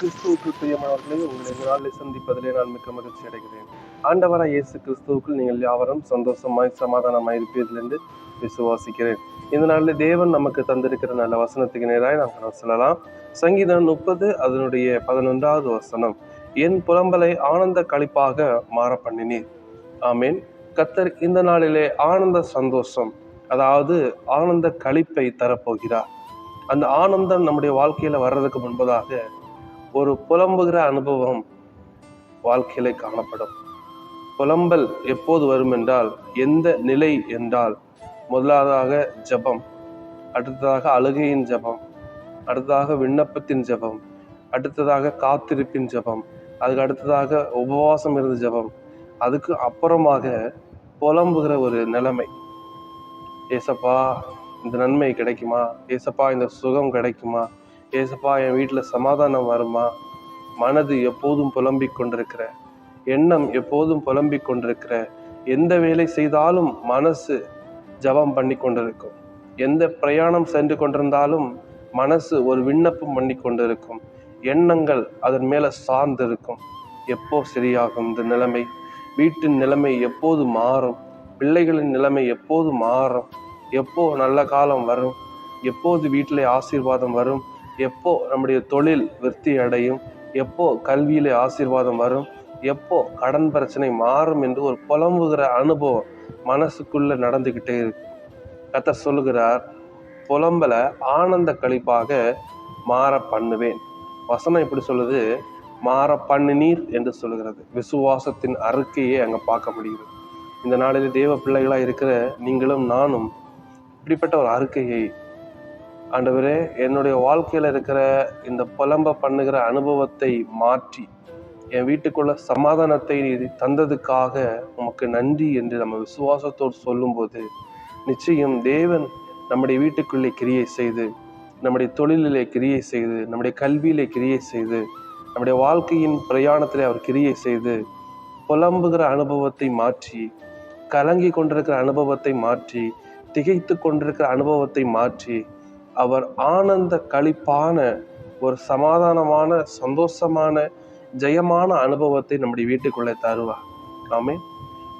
கிறிஸ்துவுக்கு பிரியமானவர்களே உங்களை இந்த நாளில் சந்திப்பதிலே நான் மிக்க மகிழ்ச்சி அடைகிறேன். ஆண்டவராய் இயேசு கிறிஸ்துவுக்குள் நீங்கள் யாவரும் சந்தோஷமாய் சமாதானமாய் இருப்பதிலிருந்து விசுவாசிக்கிறேன். இந்த நாளில் தேவன் நமக்கு தந்திருக்கிற நல்ல வசனத்துக்கு நேராக நாம் சொல்லலாம். சங்கீதம் முப்பது அதனுடைய பதினொன்றாவது வசனம். என் புலம்பலை ஆனந்த களிப்பாக மாற பண்ணினீர். ஆமீன். கத்தர் இந்த நாளிலே ஆனந்த சந்தோஷம் அதாவது ஆனந்த களிப்பை தரப்போகிறார். அந்த ஆனந்தம் நம்முடைய வாழ்க்கையில வர்றதுக்கு முன்பதாக ஒரு புலம்புகிற அனுபவம் வாழ்க்கையில காணப்படும். புலம்பல் எப்போது வரும் என்றால் எந்த நிலை என்றால் முதலாவதாக ஜெபம் அடுத்ததாக அழுகையின் ஜெபம் அடுத்ததாக விண்ணப்பத்தின் ஜெபம் அடுத்ததாக காத்திருப்பின் ஜெபம் அதுக்கு அடுத்ததாக உபவாசம் இருந்த ஜெபம் அதுக்கு அப்புறமாக புலம்புகிற ஒரு நிலைமை. ஏசப்பா இந்த நன்மை கிடைக்குமா? ஏசப்பா இந்த சுகம் கிடைக்குமா? ஏசப்பா என் வீட்டில் சமாதானம் வருமா? மனது எப்போதும் புலம்பிக் கொண்டிருக்கிற எண்ணம் எப்போதும் புலம்பிக் கொண்டிருக்கிற எந்த வேலை செய்தாலும் மனசு ஜபம் பண்ணி கொண்டிருக்கும். எந்த பிரயாணம் சென்று கொண்டிருந்தாலும் மனசு ஒரு விண்ணப்பம் பண்ணி கொண்டிருக்கும். எண்ணங்கள் அதன் மேலே சார்ந்து இருக்கும் எப்போ சரியாகும் இந்த நிலைமை? வீட்டின் நிலைமை எப்போது மாறும்? பிள்ளைகளின் நிலைமை எப்போது மாறும்? எப்போ நல்ல காலம் வரும்? எப்போது வீட்டில் ஆசீர்வாதம் வரும்? எப்போ நம்முடைய தொழில் விருத்தி அடையும்? எப்போ கல்வியிலே ஆசீர்வாதம் வரும்? எப்போ கடன் பிரச்சனை மாறும் என்று ஒரு புலம்புகிற அனுபவம் மனசுக்குள்ள நடந்துக்கிட்டே இருக்கு. கத்த சொல்லுகிறார் புலம்பலை ஆனந்த கழிப்பாக மாற பண்ணுவேன். வசனம் எப்படி சொல்லுது மாற பண்ணினீர் என்று சொல்லுகிறது. விசுவாசத்தின் அறிக்கையை அங்கே பார்க்க முடியுது இந்த நாளில் தேவ பிள்ளைகளாக இருக்கிற நீங்களும் நானும் இப்படிப்பட்ட ஒரு அறிக்கையை ஆண்டவரே என்னுடைய வாழ்க்கையில் இருக்கிற இந்த புலம்ப பண்ணுகிற அனுபவத்தை மாற்றி என் வீட்டுக்குள்ள சமாதானத்தை நீ தந்ததுக்காக உமக்கு நன்றி என்று நம்ம விசுவாசத்தோடு சொல்லும்போது நிச்சயம் தேவன் நம்முடைய வீட்டுக்குள்ளே கிரியை செய்து நம்முடைய தொழிலிலே கிரியை செய்து நம்முடைய கல்வியிலே கிரியை செய்து நம்முடைய வாழ்க்கையின் பிரயாணத்திலே அவர் கிரியை செய்து புலம்புகிற அனுபவத்தை மாற்றி கலங்கி கொண்டிருக்கிற அனுபவத்தை மாற்றி திகைத்து கொண்டிருக்கிற அனுபவத்தை மாற்றி அவர் ஆனந்த களிப்பான ஒரு சமாதானமான சந்தோஷமான ஜெயமான அனுபவத்தை நம்முடைய வீட்டுக்குள்ளே தருவார். ஆமே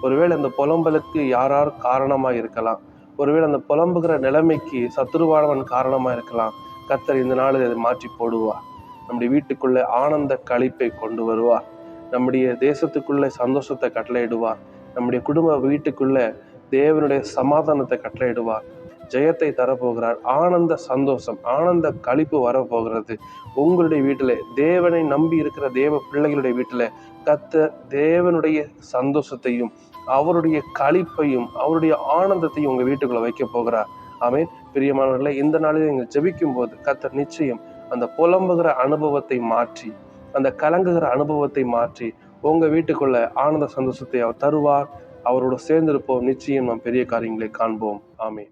ஒருவேளை அந்த புலம்பலுக்கு யார் யார் காரணமாக இருக்கலாம். ஒருவேளை அந்த புலம்புகிற நிலைமைக்கு சத்துருவானவன் காரணமாக இருக்கலாம். கத்தர் இந்த நாளில் அதை மாற்றி போடுவார். நம்முடைய வீட்டுக்குள்ளே ஆனந்த களிப்பை கொண்டு வருவார். நம்முடைய தேசத்துக்குள்ளே சந்தோஷத்தை கட்டளையிடுவார். நம்முடைய குடும்ப வீட்டுக்குள்ளே தேவனுடைய சமாதானத்தை கட்டளையிடுவார். ஜெயத்தை தரப்போகிறார். ஆனந்த சந்தோஷம் ஆனந்த கழிப்பு வரப்போகிறது. உங்களுடைய வீட்டில் தேவனை நம்பி இருக்கிற தேவ பிள்ளைகளுடைய வீட்டில் கத்த தேவனுடைய சந்தோஷத்தையும் அவருடைய களிப்பையும் அவருடைய ஆனந்தத்தையும் உங்கள் வீட்டுக்குள்ளே வைக்க போகிறார். ஆமீன். பிரியமானவர்களை இந்த நாளில் நீங்கள் ஜெபிக்கும் போது கத்தர் நிச்சயம் அந்த புலம்புகிற அனுபவத்தை மாற்றி அந்த கலங்குகிற அனுபவத்தை மாற்றி உங்கள் வீட்டுக்குள்ள ஆனந்த சந்தோஷத்தை அவர் தருவார். அவரோட சேர்ந்திருப்போம். நிச்சயம் நாம் பெரிய காரியங்களை காண்போம். ஆமே